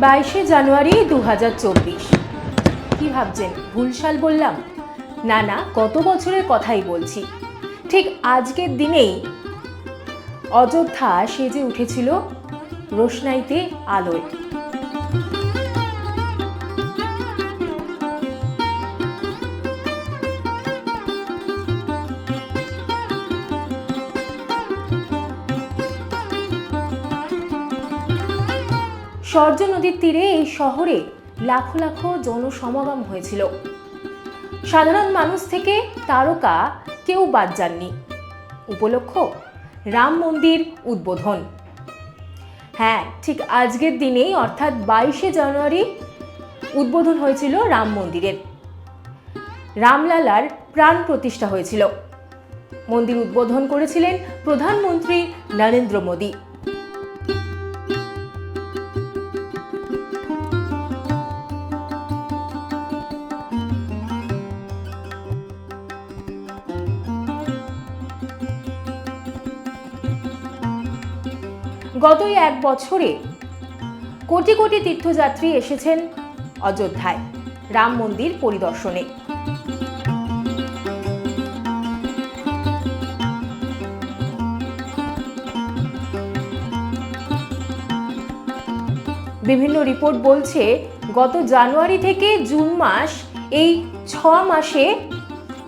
বাইশে জানুয়ারি দু হাজার চব্বিশ। কী ভাবছেন? ভুল সাল বললাম? না না, কত বছরের কথাই বলছি। ঠিক আজকের দিনেই অযোধ্যা সেজে উঠেছিল রোশনাইতে আলোয়। সর্য নদীর তীরে এই শহরে লাখো লাখো জনসমাগম হয়েছিল। সাধারণ মানুষ থেকে তারকা কেউ বাদ যাননি। উপলক্ষ রাম মন্দির উদ্বোধন। হ্যাঁ ঠিক আজকের দিনেই অর্থাৎ বাইশে জানুয়ারি উদ্বোধন হয়েছিল রাম মন্দিরের। রামলালার প্রাণ প্রতিষ্ঠা হয়েছিল। মন্দির উদ্বোধন করেছিলেন প্রধানমন্ত্রী নরেন্দ্র মোদী। গত এক বছরে কোটি কোটি তীর্থযাত্রী এসেছেন অযোধ্যায়, রাম মন্দির পরিদর্শনে। বিভিন্ন রিপোর্ট বলছে, গত জানুয়ারি থেকে জুন মাস, এই ছ মাসে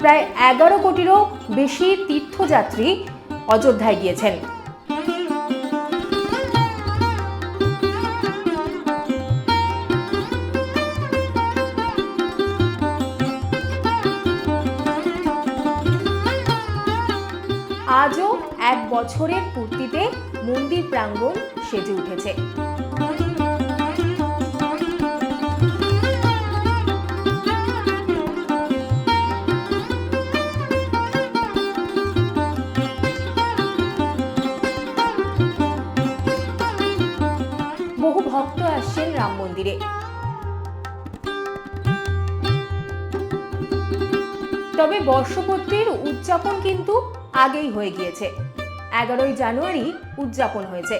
প্রায় এগারো কোটিরও বেশি তীর্থযাত্রী অযোধ্যায় গিয়েছেন। বছরের পূর্তিতে মন্দির প্রাঙ্গণ সেজে উঠেছে। বহু ভক্ত আসছেন রাম মন্দিরে। তবে বর্ষপূর্তির উদযাপন কিন্তু আগেই হয়ে গিয়েছে। এগারোই জানুয়ারি উদযাপন হয়েছে।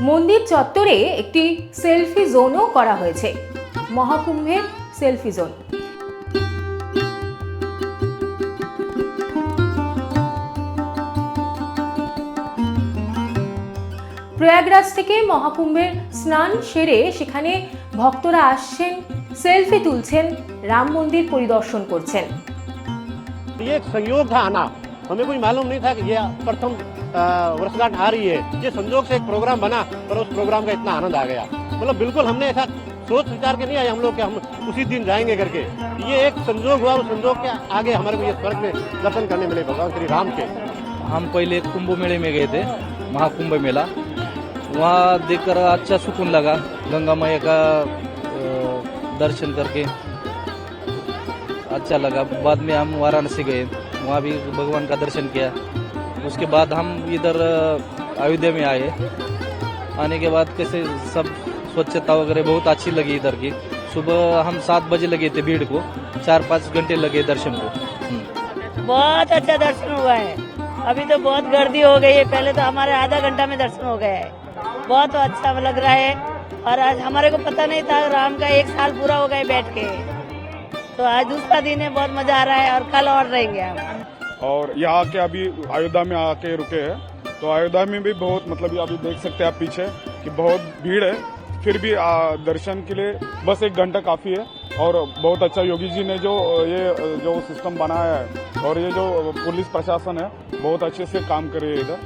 মন্দির চত্বরে একটি সেলফি জোনও করা হয়েছে। মহাকুম্ভের সেলফি জোন। প্রয়াগরাজ থেকে মহাকুম্ভের স্নান সেরে সেখানে ভক্তরা আসছেন সেলফি তুলছেন রাম মন্দির পরিদর্শন করছেন ये एक संयोग था आना हमें कुछ मालूम नहीं था कि ये प्रथम अ, वर्षगांठ आ रही है ये संयोग से एक प्रोग्राम बना और उस प्रोग्राम का इतना आनंद आ गया मतलब बिल्कुल हमने ऐसा सोच विचार के नहीं आए हम लोग कि हम उसी दिन जाएंगे करके ये एक संयोग हुआ उस संयोग के आगे हमारे को ये स्वर्ग में दर्शन करने मिले भगवान श्री राम के हम पहले कुंभ मेले में गए थे महाकुंभ मेला वहाँ देखकर अच्छा सुकून लगा। गंगा मैया का दर्शन करके अच्छा लगा। बाद में हम वाराणसी गए। वहाँ भी भगवान का दर्शन किया। उसके बाद हम इधर अयोध्या में आए। आने के बाद कैसे सब स्वच्छता वगैरह बहुत अच्छी लगी इधर की। सुबह हम सात बजे लगे थे भीड़ को। चार पाँच घंटे लगे दर्शन को। हम्म। बहुत अच्छा दर्शन हुआ है। अभी तो बहुत गर्दी हो गई है। पहले तो हमारे आधा घंटा में दर्शन हो गया है। बहुत अच्छा लग रहा है। और आज हमारे को पता नहीं था राम का एक साल पूरा हो गए बैठ के। तो आज दूसरा दिन है, बहुत मज़ा आ रहा है और कल और रहेंगे हम। और यहाँ के अभी अयोध्या में आके रुके हैं। तो अयोध्या में भी बहुत मतलब अभी देख सकते हैं आप पीछे, कि बहुत भीड़ है। फिर भी दर्शन के लिए बस एक घंटा काफ़ी है। और बहुत अच्छा योगी जी ने जो, ये, जो सिस्टम बनाया है, और ये जो पुलिस प्रशासन है, बहुत अच्छे से काम कर इधर।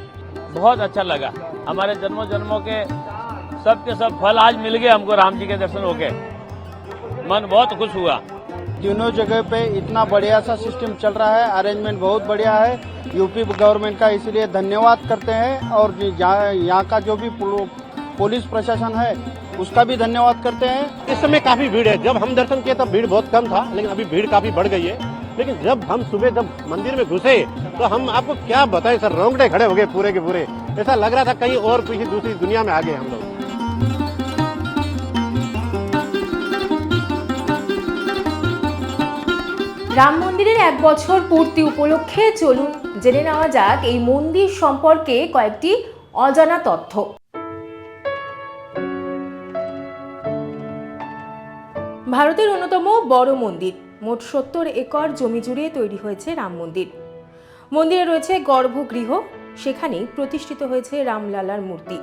बहुत अच्छा लगा। हमारे जन्मों जन्मों के सब के सब फल आज मिल गए हमको राम जी के दर्शन हो गए मन बहुत खुश हुआ। तीनों जगह पे इतना बढ़िया सा सिस्टम चल रहा है अरेंजमेंट बहुत बढ़िया है। यूपी गवर्नमेंट का इसलिए धन्यवाद करते हैं और यहाँ यहाँ का जो भी पुलिस प्रशासन है उसका भी धन्यवाद करते हैं। इस समय काफ़ी भीड़ है। जब हम दर्शन किए तब भीड़ बहुत कम था लेकिन अभी भीड़ काफ़ी बढ़ गई है। लेकिन जब हम सुबह जब मंदिर में घुसे तो हम आपको क्या बताएं सर रोंगटे खड़े हो गए पूरे के पूरे ऐसा लग रहा था कहीं और किसी दूसरी दुनिया में आ गए हम लोग রাম মন্দিরের এক বছর পূর্তি উপলক্ষে চলুন জেনে নেওয়া যাক এই মন্দির সম্পর্কে কয়েকটি অজানা তথ্য ভারতের অন্যতম বড় মন্দির মোট সত্তর একর জমি জুড়ে তৈরি হয়েছে রাম মন্দির। মন্দিরে রয়েছে গর্ভগৃহ, সেখানেই প্রতিষ্ঠিত হয়েছে রামলালার মূর্তি।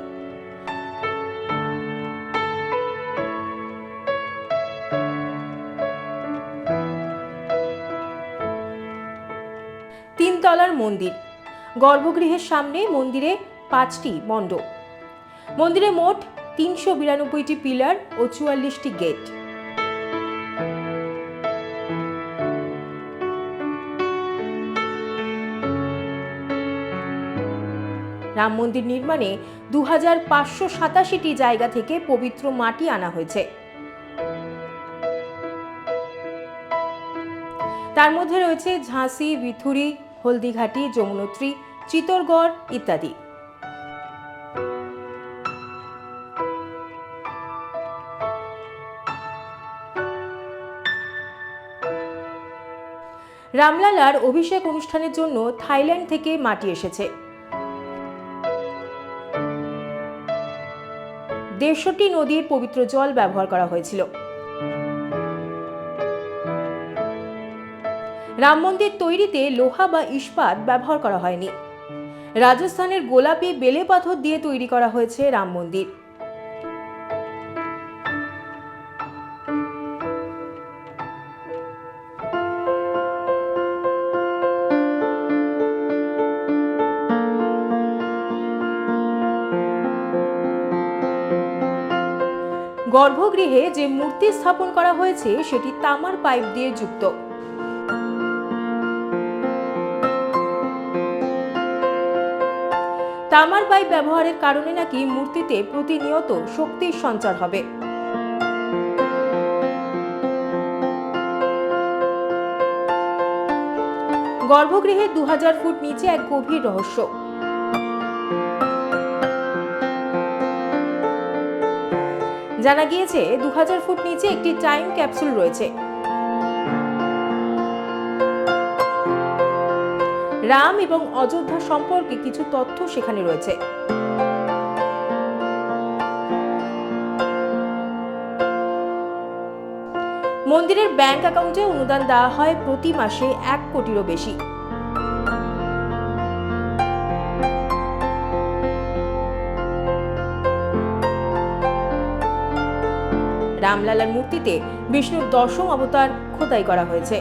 তিনতলার মন্দির। গর্ভগৃহের সামনে মন্দিরে পাঁচটি মণ্ডপ মন্দিরে মোট তিনশো বিরানব্বইটি পিলার ও চুয়াল্লিশটি গেট। রাম মন্দির নির্মাণে দু হাজার পাঁচশো সাতাশিটি জায়গা থেকে পবিত্র মাটি আনা হয়েছে। তার মধ্যে রয়েছে ঝাঁসি বিথুরি হলদিঘাটি, যমুনোত্রী, চিতরগড় ইত্যাদি। রামলালার অভিষেক অনুষ্ঠানের জন্য থাইল্যান্ড থেকে মাটি এসেছে। দেড়শোটি নদীর পবিত্র জল ব্যবহার করা হয়েছিল। রাম মন্দির তৈরিতে লোহা বা ইস্পাত ব্যবহার করা হয়নি। রাজস্থানের গোলাপি বেলে পাথর দিয়ে তৈরি করা হয়েছে রাম মন্দির। গর্ভগৃহে যে মূর্তি স্থাপন করা হয়েছে, সেটি তামার পাইপ দিয়ে যুক্ত। তামার পাইপ ব্যবহারের কারণে নাকি মূর্তিতে প্রতিনিয়ত শক্তির সঞ্চার হবে। গর্ভগৃহে দু হাজার ফুট নিচে এক গভীর রহস্য। জানা গিয়েছে দু হাজার ফুট নিচে একটি টাইম ক্যাপসুল রয়েছে। রাম এবং অযোধ্যা সম্পর্কে কিছু তথ্য সেখানে রয়েছে। মন্দিরের ব্যাংক অ্যাকাউন্টে অনুদান দেওয়া হয় প্রতি মাসে এক কোটিরও বেশি। রামলালার মূর্তিতে বিষ্ণুর দশম অবতার খোদাই করা হয়েছে।